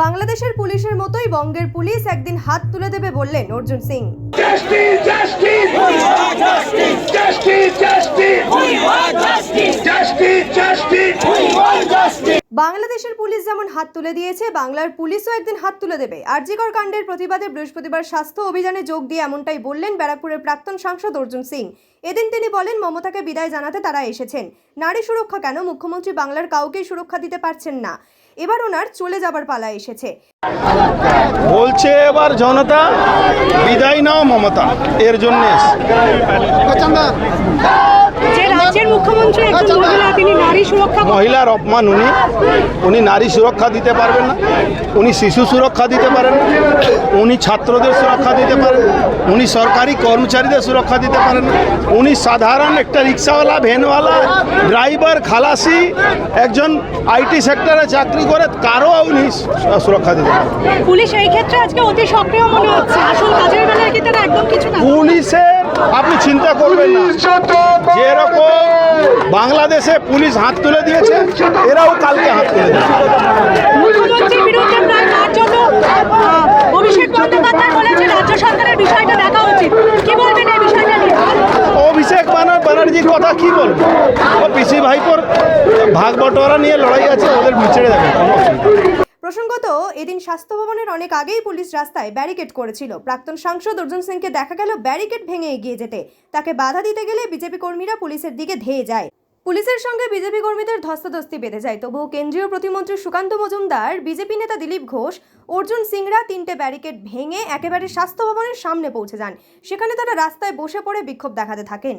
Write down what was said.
বাংলাদেশের পুলিশের মতোই বঙ্গের পুলিশ একদিন হাত তুলে দেবে বললেন অর্জুন সিং. বাংলাদেশের পুলিশ যেমন হাত তুলে দিয়েছে বাংলার পুলিশও একদিন হাত তুলে দেবে। আরজিকর কাণ্ডের প্রতিবাদে বৃহস্পতিবার স্বাস্থ্য অভিযানে যোগ দিয়ে এমনটাই বললেন ব্যারাকপুরের প্রাক্তন সাংসদ অর্জুন সিং। এদিন তিনি বলেন মমতাকে বিদায় জানাতে তারা এসেছেন। নারী সুরক্ষা কেন? মুখ্যমন্ত্রী বাংলার কাউকেই সুরক্ষা দিতে পারছেন না। এবার ওনার চলে যাবার পালা এসেছে। বলছে এবার জনতা বিদায় নাও মমতা এর জন্য যে রাজ্যের মুখ্যমন্ত্রী একজন মহিলা তিনি নারী সুরক্ষা মহিলার অপমান উনি উনি নারী সুরক্ষা দিতে পারবেন না উনি শিশু সুরক্ষা দিতে পারেন না উনি ছাত্রদের সুরক্ষা দিতে পারেন না উনি সরকারি কর্মচারীদের সুরক্ষা দিতে পারেন না উনি সাধারণ একটা রিক্সাওয়ালা ভ্যানওয়ালা ড্রাইভার খালাসি একজন আইটি সেক্টরে চাকরি করে কারও উনি সুরক্ষা দিতে পারেন পুলিশ এই ক্ষেত্রে আজকে অতি সক্রিয় মনে হচ্ছে। আসল কাজের বেলায় কি তারা একদম কিছু না পুলিশের আপনি চিন্তা করবেন না। যেরকম বাংলাদেশে পুলিশ হাত তুলে দিয়েছে এরাও কালকে হাত তুলে অভিষেক বন্দ্যোপাধ্যায় বলেছে রাজ্য সরকারের বিষয়টা দেখা উচিত। কি বলবেন এই বিষয়টা নিয়ে? অভিষেক বানার ব্যানার্জির কথা কি বলব? ও পিসি ভাইপোর ভাগ বটোয়ারা নিয়ে লড়াই আছে ওদের মিচড়ে দেবে। কোনো অসুবিধা নেই। প্রসঙ্গত, এদিন স্বাস্থ্য ভবনের অনেক আগেই পুলিশ রাস্তায় ব্যারিকেড করেছিল। প্রাক্তন সাংসদ অর্জুন সিংকে দেখা গেল ব্যারিকেড ভেঙে এগিয়ে যেতে। তাকে বাধা দিতে গেলে বিজেপি কর্মীরা পুলিশের দিকে ধেয়ে যায়। পুলিশের সঙ্গে বিজেপি কর্মীদের ধস্তাধস্তি বেঁধে যায়। তবুও কেন্দ্রীয় প্রতিমন্ত্রী সুকান্ত মজুমদার, বিজেপি নেতা দিলীপ ঘোষ, অর্জুন সিংরা তিনটে ব্যারিকেড ভেঙে একেবারে স্বাস্থ্য ভবনের সামনে পৌঁছে যান। সেখানে তারা রাস্তায় বসে পড়ে বিক্ষোভ দেখাতে থাকেন।